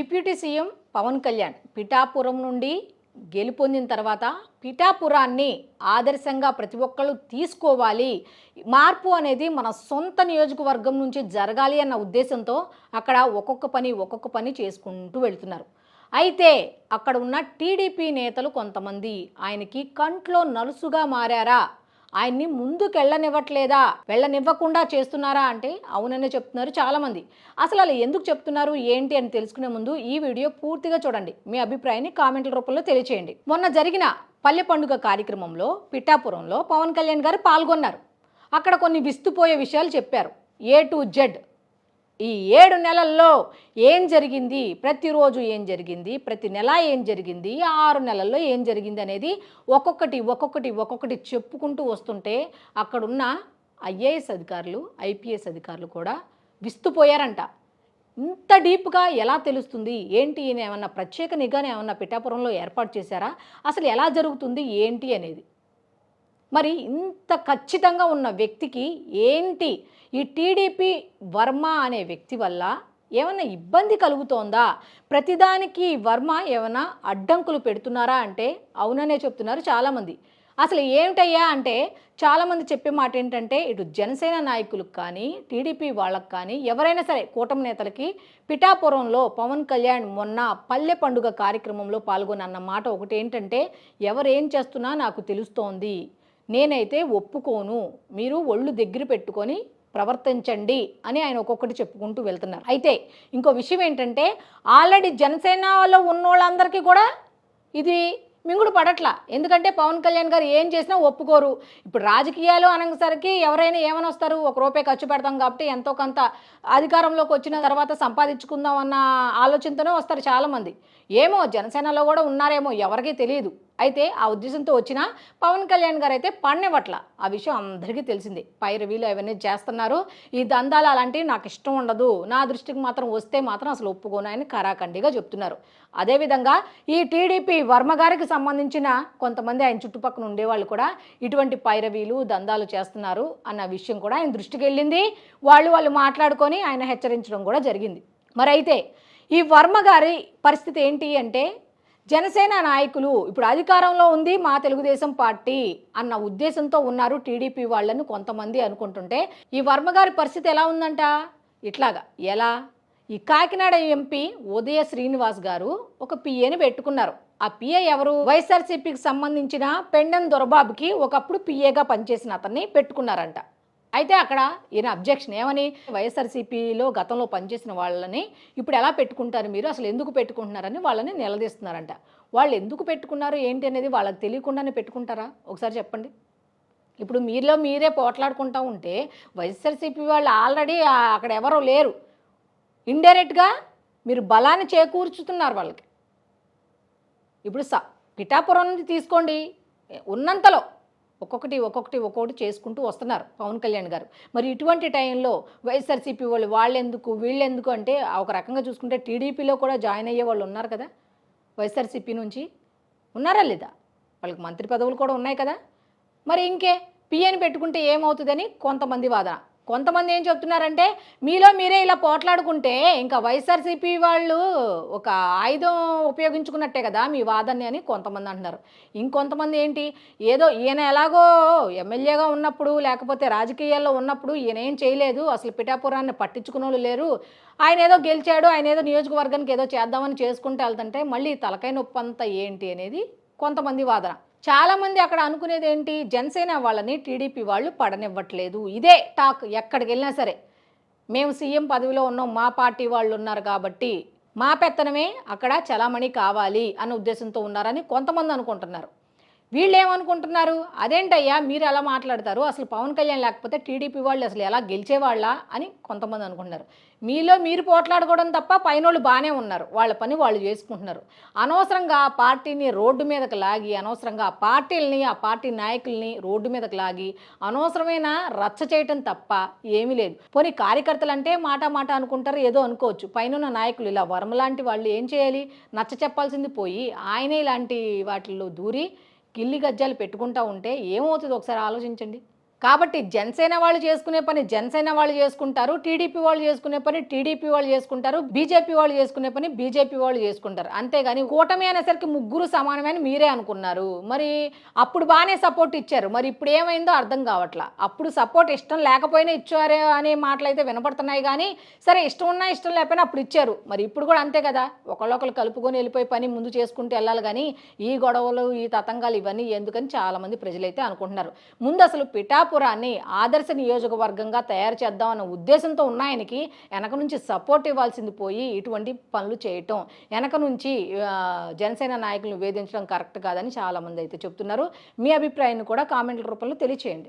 Deputy CM Pawan Kalyan Pithapuram నుండి గెలుపొందిన తర్వాత పిఠాపురాన్ని ఆదర్శంగా ప్రతి ఒక్కళ్ళు తీసుకోవాలి. మార్పు అనేది మన సొంత నియోజకవర్గం నుంచి జరగాలి అన్న ఉద్దేశంతో అక్కడ ఒక్కొక్క పని ఒక్కొక్క పని చేసుకుంటూ వెళ్తున్నారు. అయితే అక్కడ ఉన్న టీడీపీ నేతలు కొంతమంది ఆయనకి కంట్లో నలుసుగా మారారా? ఆయన్ని ముందుకు వెళ్ళనివ్వట్లేదా వెళ్ళనివ్వకుండా చేస్తున్నారా అంటే అవుననే చెప్తున్నారు చాలామంది. అసలు అలా ఎందుకు చెప్తున్నారు ఏంటి అని తెలుసుకునే ముందు ఈ వీడియో పూర్తిగా చూడండి. మీ అభిప్రాయాన్ని కామెంట్ల రూపంలో తెలియచేయండి. మొన్న జరిగిన పల్లె పండుగ కార్యక్రమంలో పిఠాపురంలో పవన్ కళ్యాణ్ గారు పాల్గొన్నారు. అక్కడ కొన్ని విస్తుపోయే విషయాలు చెప్పారు. ఏ టు జెడ్ ఈ ఏడు నెలల్లో ఏం జరిగింది? ప్రతిరోజు ఏం జరిగింది? ప్రతి నెల ఏం జరిగింది? ఆరు నెలల్లో ఏం జరిగింది అనేది ఒక్కొక్కటి ఒక్కొక్కటి ఒక్కొక్కటి చెప్పుకుంటూ వస్తుంటే అక్కడున్న ఐఏఎస్ అధికారులు ఐపీఎస్ అధికారులు కూడా విస్తుపోయారంట. ఇంత డీప్గా ఎలా తెలుస్తుంది? ఏంటి? ఈయన ఏమన్నా ప్రత్యేక నిఘాని ఏమన్నా పిఠాపురంలో ఏర్పాటు చేశారా? అసలు ఎలా జరుగుతుంది? ఏంటి అనేది. మరి ఇంత ఖచ్చితంగా ఉన్న వ్యక్తికి ఏంటి ఈ టీడీపీ వర్మ అనే వ్యక్తి వల్ల ఏమైనా ఇబ్బంది కలుగుతోందా? ప్రతిదానికి వర్మ ఏమైనా అడ్డంకులు పెడుతున్నారా అంటే అవుననే చెప్తున్నారు చాలామంది. అసలు ఏమిటయ్యా అంటే చాలామంది చెప్పే మాట ఏంటంటే ఇటు జనసేన నాయకులకు కానీ టీడీపీ వాళ్ళకు కానీ ఎవరైనా సరే కూటమి నేతలకి పిఠాపురంలో పవన్ కళ్యాణ్ మొన్న పల్లె పండుగ కార్యక్రమంలో పాల్గొనన్న అన్న మాట ఒకటి ఏంటంటే ఎవరేం చేస్తున్నా నాకు తెలుస్తోంది. నేనైతే ఒప్పుకోను. మీరు ఒళ్ళు దగ్గర పెట్టుకొని ప్రవర్తించండి అని ఆయన ఒక్కొక్కటి చెప్పుకుంటూ వెళ్తున్నారు. అయితే ఇంకో విషయం ఏంటంటే ఆల్రెడీ జనసేనలో ఉన్నోళ్ళందరికీ కూడా ఇది మింగుడు పడట్లా. ఎందుకంటే పవన్ కళ్యాణ్ గారు ఏం చేసినా ఒప్పుకోరు. ఇప్పుడు రాజకీయాలు అనేసరికి ఎవరైనా ఏమని వస్తారు ఒక రూపాయి ఖర్చు పెడతాం కాబట్టి ఎంతో కొంత అధికారంలోకి వచ్చిన తర్వాత సంపాదించుకుందాం అన్న ఆలోచనతోనే వస్తారు చాలామంది. ఏమో జనసేనలో కూడా ఉన్నారేమో ఎవరికీ తెలియదు. అయితే ఆ ఉద్దేశంతో వచ్చిన పవన్ కళ్యాణ్ గారు అయితే పన్నివ్వట్ల. ఆ విషయం అందరికీ తెలిసిందే. పైరవీలు అవన్నీ చేస్తున్నారు. ఈ దందాలు అలాంటివి నాకు ఇష్టం ఉండదు. నా దృష్టికి మాత్రం వస్తే మాత్రం అసలు ఒప్పుకోను అని కరాఖండిగా చెప్తున్నారు. అదేవిధంగా ఈ టీడీపీ వర్మ గారికి సంబంధించిన కొంతమంది ఆయన చుట్టుపక్కల ఉండేవాళ్ళు కూడా ఇటువంటి పైరవీలు దందాలు చేస్తున్నారు అన్న విషయం కూడా ఆయన దృష్టికి వెళ్ళింది. వాళ్ళు వాళ్ళు మాట్లాడుకొని ఆయన హెచ్చరించడం కూడా జరిగింది. మరి అయితే ఈ వర్మ గారి పరిస్థితి ఏంటి అంటే జనసేన నాయకులు ఇప్పుడు అధికారంలో ఉంది మా తెలుగుదేశం పార్టీ అన్న ఉద్దేశంతో ఉన్నారు టీడీపీ వాళ్ళని కొంతమంది అనుకుంటుంటే ఈ వర్మ గారి పరిస్థితి ఎలా ఉందంట? ఇట్లాగా ఎలా? ఈ కాకినాడ ఎంపీ ఉదయ శ్రీనివాస్ గారు ఒక పిఏని పెట్టుకున్నారు. ఆ పిఏ ఎవరు? వైఎస్ఆర్సీపీకి సంబంధించిన పెండెన్ దొరబాబుకి ఒకప్పుడు పిఏగా పనిచేసిన అతన్ని పెట్టుకున్నారంట. అయితే అక్కడ ఈయన అబ్జెక్షన్ ఏమని? వైఎస్ఆర్సీపీలో గతంలో పనిచేసిన వాళ్ళని ఇప్పుడు ఎలా పెట్టుకుంటారు మీరు? అసలు ఎందుకు పెట్టుకుంటున్నారని వాళ్ళని నిలదీస్తున్నారంట. వాళ్ళు ఎందుకు పెట్టుకున్నారు? ఏంటి అనేది వాళ్ళకి తెలియకుండానే పెట్టుకుంటారా? ఒకసారి చెప్పండి. ఇప్పుడు మీలో మీరే పోట్లాడుకుంటా ఉంటే వైఎస్ఆర్సీపీ వాళ్ళు ఆల్రెడీ అక్కడ ఎవరో లేరు. ఇండైరెక్ట్గా మీరు బలాన్ని చేకూర్చుతున్నారు వాళ్ళకి. ఇప్పుడు స పిఠాపురం నుంచి తీసుకోండి. ఉన్నంతలో ఒక్కొక్కటి ఒక్కొక్కటి ఒక్కొక్కటి చేసుకుంటూ వస్తున్నారు పవన్ కళ్యాణ్ గారు. మరి ఇటువంటి టైంలో వైఎస్ఆర్సీపీ వాళ్ళు వాళ్ళెందుకు వీళ్ళెందుకు అంటే ఒక రకంగా చూసుకుంటే టీడీపీలో కూడా జాయిన్ అయ్యే వాళ్ళు ఉన్నారు కదా? వైఎస్ఆర్సీపీ నుంచి ఉన్నారా లేదా? వాళ్ళకి మంత్రి పదవులు కూడా ఉన్నాయి కదా? మరి ఇంకే పిఎని పెట్టుకుంటే ఏమవుతుందని కొంతమంది వాదన. కొంతమంది ఏం చెప్తున్నారంటే మీలో మీరే ఇలా పోట్లాడుకుంటే ఇంకా వైఎస్ఆర్సీపీ వాళ్ళు ఒక ఆయుధం ఉపయోగించుకున్నట్టే కదా మీ వాదన్ని అని కొంతమంది అంటున్నారు. ఇంకొంతమంది ఏంటి? ఏదో ఈయన ఎలాగో ఎమ్మెల్యేగా ఉన్నప్పుడు లేకపోతే రాజకీయాల్లో ఉన్నప్పుడు ఈయన ఏం చేయలేదు. అసలు పిఠాపురాన్ని పట్టించుకున్న వాళ్ళు లేరు. ఆయన ఏదో గెలిచాడు ఆయన ఏదో నియోజకవర్గానికి ఏదో చేద్దామని చేసుకుంటూ వెళ్తుంటే మళ్ళీ తలకాయ నొప్పి అంతా ఏంటి అనేది కొంతమంది వాదన. చాలామంది అక్కడ అనుకునేది ఏంటి జనసేన వాళ్ళని టీడీపీ వాళ్ళు పడనివ్వట్లేదు. ఇదే టాక్ ఎక్కడికి వెళ్ళినా సరే. మేము సీఎం పదవిలో ఉన్నాం మా పార్టీ వాళ్ళు ఉన్నారు కాబట్టి మా పెత్తనమే అక్కడ చలామణి కావాలి అన్న ఉద్దేశంతో ఉన్నారని కొంతమంది అనుకుంటున్నారు. వీళ్ళు ఏమనుకుంటున్నారు అదేంటయ్యా? మీరు ఎలా మాట్లాడతారు? అసలు పవన్ కళ్యాణ్ లేకపోతే టీడీపీ వాళ్ళు అసలు ఎలా గెలిచేవాళ్ళ అని కొంతమంది అనుకుంటున్నారు. మీలో మీరు పోట్లాడుకోవడం తప్ప పైనోళ్ళు బాగానే ఉన్నారు. వాళ్ళ పని వాళ్ళు చేసుకుంటున్నారు. అనవసరంగా ఆ పార్టీని రోడ్డు మీదకి లాగి అనవసరంగా ఆ పార్టీలని ఆ పార్టీ నాయకుల్ని రోడ్డు మీదకి లాగి అనవసరమైన రచ్చ చేయటం తప్ప ఏమీ లేదు. పోనీ కార్యకర్తలు అంటే మాట మాట అనుకుంటారు ఏదో అనుకోవచ్చు. పైన నాయకులు ఇలా వర్మ లాంటి వాళ్ళు ఏం చేయాలి? నచ్చ చెప్పాల్సింది పోయి ఆయనే ఇలాంటి వాటిల్లో దూరి గిల్లి గజ్జాలు పెట్టుకుంటా ఉంటే ఏమవుతుంది? ఒకసారి ఆలోచించండి. కాబట్టి జనసేన వాళ్ళు చేసుకునే పని జనసేన వాళ్ళు చేసుకుంటారు టీడీపీ వాళ్ళు చేసుకునే పని టీడీపీ వాళ్ళు చేసుకుంటారు బీజేపీ వాళ్ళు చేసుకునే పని బీజేపీ వాళ్ళు చేసుకుంటారు. అంతేగాని కూటమి అనేసరికి ముగ్గురు సమానమని మీరే అనుకున్నారు. మరి అప్పుడు బాగానే సపోర్ట్ ఇచ్చారు. మరి ఇప్పుడు ఏమైందో అర్థం కావట్లా. అప్పుడు సపోర్ట్ ఇష్టం లేకపోయినా ఇచ్చారే అనే మాటలు అయితే వినపడుతున్నాయి కానీ సరే ఇష్టం ఉన్నా ఇష్టం లేకపోయినా అప్పుడు ఇచ్చారు. మరి ఇప్పుడు కూడా అంతే కదా. ఒకళ్ళొకరు కలుపుకొని వెళ్ళిపోయి పని ముందు చేసుకుంటూ వెళ్ళాలి కానీ ఈ గొడవలు ఈ తతంగాలు ఇవన్నీ ఎందుకని చాలామంది ప్రజలైతే అనుకుంటున్నారు. ముందు అసలు పిఠాపురాన్ని ఆదర్శ నియోజకవర్గంగా తయారు చేద్దామన్న ఉద్దేశంతో ఉన్న ఆయనకి వెనక నుంచి సపోర్ట్ ఇవ్వాల్సింది పోయి ఇటువంటి పనులు చేయటం వెనక నుంచి జనసేన నాయకులను వేధించడం కరెక్ట్ కాదని చాలామంది అయితే చెప్తున్నారు. మీ అభిప్రాయాన్ని కూడా కామెంట్ల రూపంలో తెలియచేయండి.